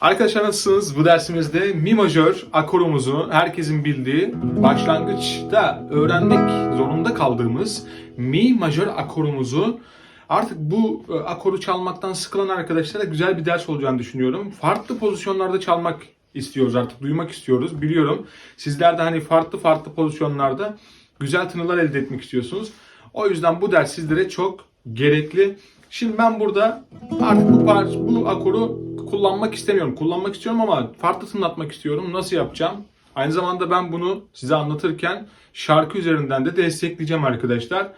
Arkadaşlar nasılsınız? Bu dersimizde mi majör akorumuzu herkesin bildiği başlangıçta öğrenmek zorunda kaldığımız mi majör akorumuzu artık bu e, akoru çalmaktan sıkılan arkadaşlara güzel bir ders olacağını düşünüyorum. Farklı pozisyonlarda çalmak istiyoruz artık, duymak istiyoruz. Biliyorum sizler de hani farklı farklı pozisyonlarda güzel tınılar elde etmek istiyorsunuz. O yüzden bu ders sizlere çok gerekli. Şimdi ben burada artık bu par bu akoru kullanmak istemiyorum. Kullanmak istiyorum ama farklı tınlatmak istiyorum. Nasıl yapacağım? Aynı zamanda ben bunu size anlatırken şarkı üzerinden de destekleyeceğim arkadaşlar.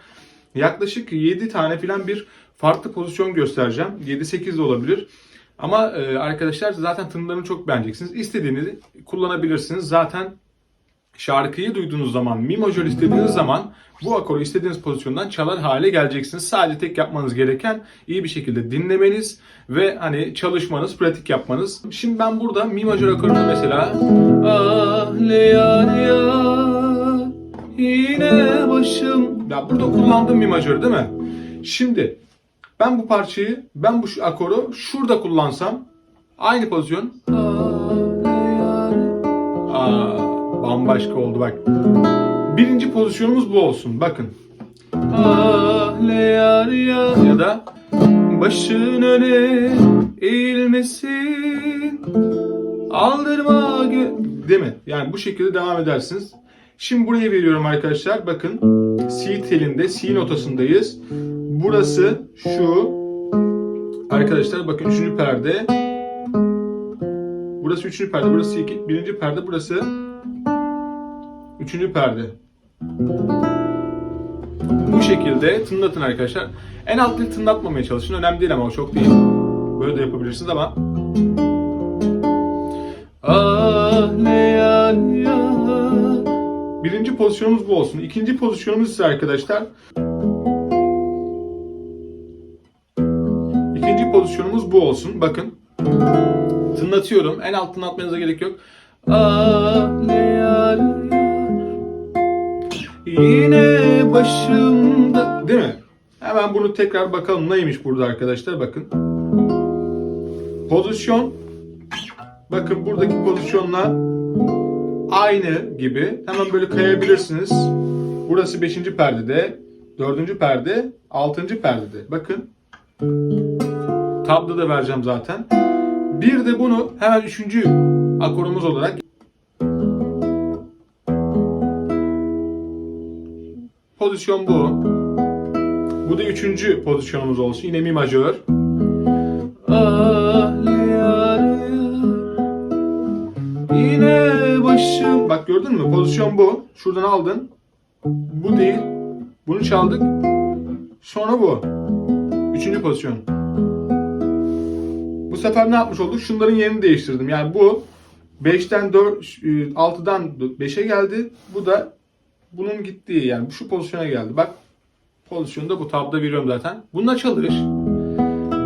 Yaklaşık 7 tane filan bir farklı pozisyon göstereceğim. 7-8 de olabilir. Ama e, arkadaşlar zaten tınılarını çok beğeneceksiniz. İstediğinizi kullanabilirsiniz. Zaten şarkıyı duyduğunuz zaman, mi majör istediğiniz zaman bu akoru istediğiniz pozisyondan çalar hale geleceksiniz. Sadece tek yapmanız gereken iyi bir şekilde dinlemeniz ve hani çalışmanız, pratik yapmanız. Şimdi ben burada mi majör akorunu mesela Ah le ya le ya yine başım ya burada kullandığım mi majör değil mi? Şimdi ben bu parçayı, ben bu akoru şurada kullansam aynı pozisyon Ah, Aa, bambaşka oldu bak. Birinci pozisyonumuz bu olsun. Bakın. Ah le yar ya ya da başın öne eğilmesin aldırma değil mi? Yani bu şekilde devam edersiniz. Şimdi buraya veriyorum arkadaşlar. Bakın C telinde C notasındayız. Burası şu. Arkadaşlar bakın üçüncü perde. Burası üçüncü perde, burası iki, birinci perde, burası üçüncü perde. Bu şekilde tınlatın arkadaşlar. En altını tınlatmamaya çalışın. Önemli değil ama o çok değil. Böyle de yapabilirsiniz ama. Ah. Birinci pozisyonumuz bu olsun. İkinci pozisyonumuz ise arkadaşlar. İkinci pozisyonumuz bu olsun. Bakın. Tınlatıyorum. En alt tınlatmanıza gerek yok. Ah ya. Yine başımda. Değil mi? Hemen bunu tekrar bakalım neymiş burada arkadaşlar. Bakın. Pozisyon. Bakın buradaki pozisyonla aynı gibi. Hemen böyle kayabilirsiniz. Burası 5. perdede. 4. perde. 6. perdede. Bakın. Tablo da vereceğim zaten. Bir de bunu hemen üçüncü akorumuz olarak pozisyon bu. Bu da üçüncü pozisyonumuz olsun. Yine mi majör. Yine başım. Bak gördün mü? Pozisyon bu. Şuradan aldın. Bu değil. Bunu çaldık. Sonra bu. Üçüncü pozisyon. Bu sefer ne yapmış olduk? Şunların yerini değiştirdim. Yani bu 5'ten 4, 6'dan 5'e geldi. Bu da bunun gittiği yani şu pozisyona geldi. Bak pozisyonda bu tabda veriyorum zaten. Bununla çalış.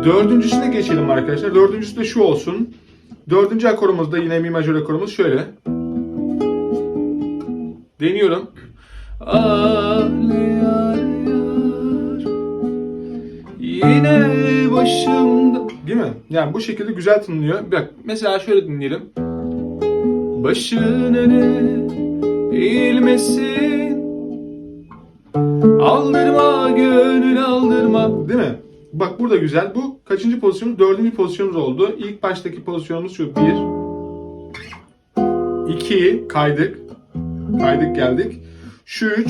Dördüncüsüne geçelim arkadaşlar. Dördüncüsü de şu olsun. Dördüncü akorumuz da yine mi majör akorumuz şöyle. Deniyorum. Yine başımda. Değil mi? Yani bu şekilde güzel tınlıyor. Bak mesela şöyle dinleyelim. Başın öne eğilmesin. Aldırma gönül aldırma. Değil mi? Bak burada güzel. Bu kaçıncı pozisyonumuz? Dördüncü pozisyonumuz oldu. İlk baştaki pozisyonumuz şu. Bir. iki kaydık. Kaydık geldik. Şu üç.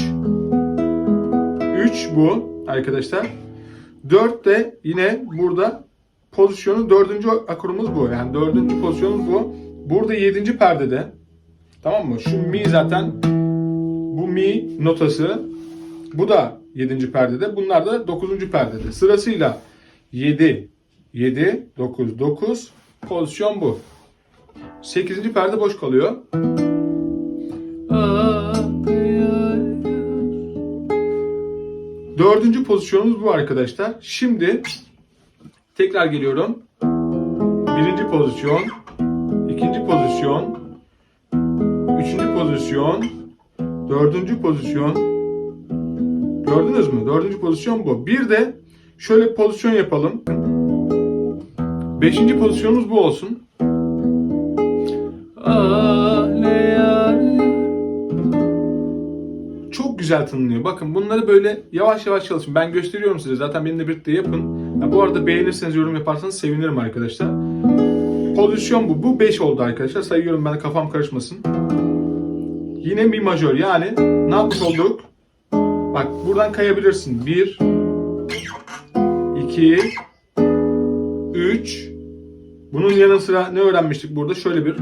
Üç bu arkadaşlar. Dört de yine burada pozisyonu dördüncü akorumuz bu. Yani dördüncü pozisyonumuz bu. Burada yedinci perdede. Tamam mı? Şu mi zaten bu mi notası. Bu da 7. perdede. Bunlar da 9. perdede. Sırasıyla 7, 7, 9, 9. Pozisyon bu. 8. perde boş kalıyor. Dördüncü pozisyonumuz bu arkadaşlar. Şimdi tekrar geliyorum. Birinci pozisyon, ikinci pozisyon, üçüncü pozisyon, dördüncü pozisyon, Gördünüz mü? Dördüncü pozisyon bu. Bir de şöyle pozisyon yapalım. Beşinci pozisyonumuz bu olsun. Çok güzel tınlıyor. Bakın bunları böyle yavaş yavaş çalışın. Ben gösteriyorum size. Zaten benimle birlikte yapın. Ha, bu arada beğenirseniz yorum yaparsanız sevinirim arkadaşlar. Pozisyon bu. Bu 5 oldu arkadaşlar. Sayıyorum ben kafam karışmasın. Yine mi majör. Yani ne yapmış olduk? Bak buradan kayabilirsin. 1 2 3 Bunun yanı sıra ne öğrenmiştik burada? Şöyle bir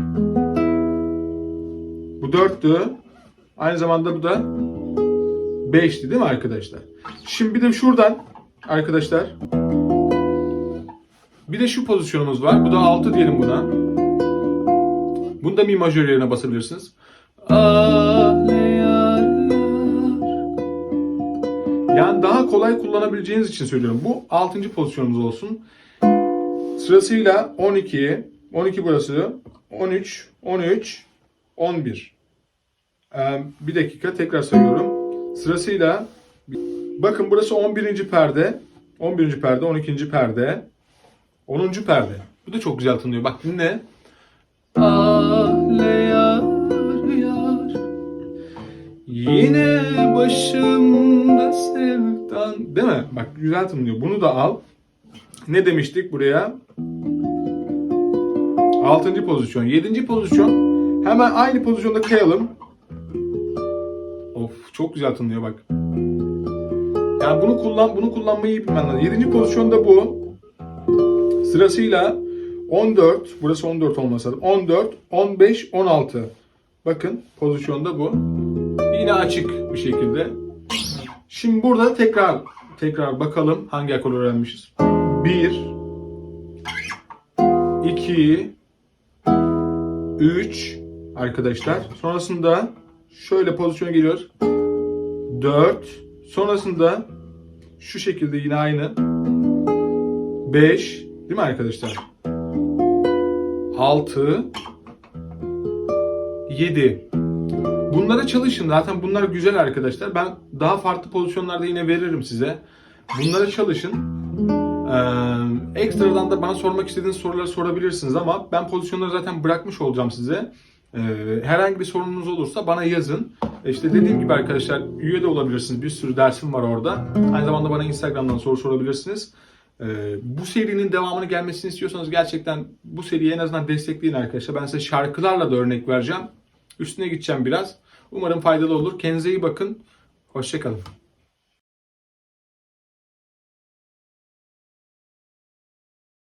Bu 4'tü. Aynı zamanda bu da 5'ti değil mi arkadaşlar? Şimdi bir de şuradan arkadaşlar bir de şu pozisyonumuz var. Bu da 6 diyelim buna. Bunda mi majör yerine basabilirsiniz. Yani daha kolay kullanabileceğiniz için söylüyorum. Bu 6. pozisyonumuz olsun. Sırasıyla 12, 12 burası, 13, 13, 11. Ee, bir dakika tekrar sayıyorum. Sırasıyla bakın burası 11. perde, 11. perde, 12. perde, 10. perde. Bu da çok güzel tınlıyor. Bak dinle. Ah Yine başımda sevdan Değil mi? Bak güzel tınlıyor. Bunu da al. Ne demiştik buraya? Altıncı pozisyon. Yedinci pozisyon. Hemen aynı pozisyonda kayalım. Of çok güzel tınlıyor bak. Yani bunu kullan bunu kullanmayı iyi bilmen lazım. Yedinci pozisyonda bu. Sırasıyla 14, burası 14 olması lazım. 14, 15, 16. Bakın pozisyonda bu. Yine açık bir şekilde. Şimdi burada tekrar tekrar bakalım hangi akor öğrenmişiz. 1 2 3 arkadaşlar. Sonrasında şöyle pozisyona geliyoruz. 4 sonrasında şu şekilde yine aynı 5 değil mi arkadaşlar? 6 7 Bunlara çalışın. Zaten bunlar güzel arkadaşlar. Ben daha farklı pozisyonlarda yine veririm size. Bunlara çalışın. Ee, ekstradan da bana sormak istediğiniz soruları sorabilirsiniz ama ben pozisyonları zaten bırakmış olacağım size. Ee, herhangi bir sorunuz olursa bana yazın. E İşte dediğim gibi arkadaşlar üye de olabilirsiniz. Bir sürü dersim var orada. Aynı zamanda bana Instagram'dan soru sorabilirsiniz. Ee, bu serinin devamını gelmesini istiyorsanız gerçekten bu seriyi en azından destekleyin arkadaşlar. Ben size şarkılarla da örnek vereceğim. Üstüne gideceğim biraz. Umarım faydalı olur. Kendinize iyi bakın. Hoşçakalın.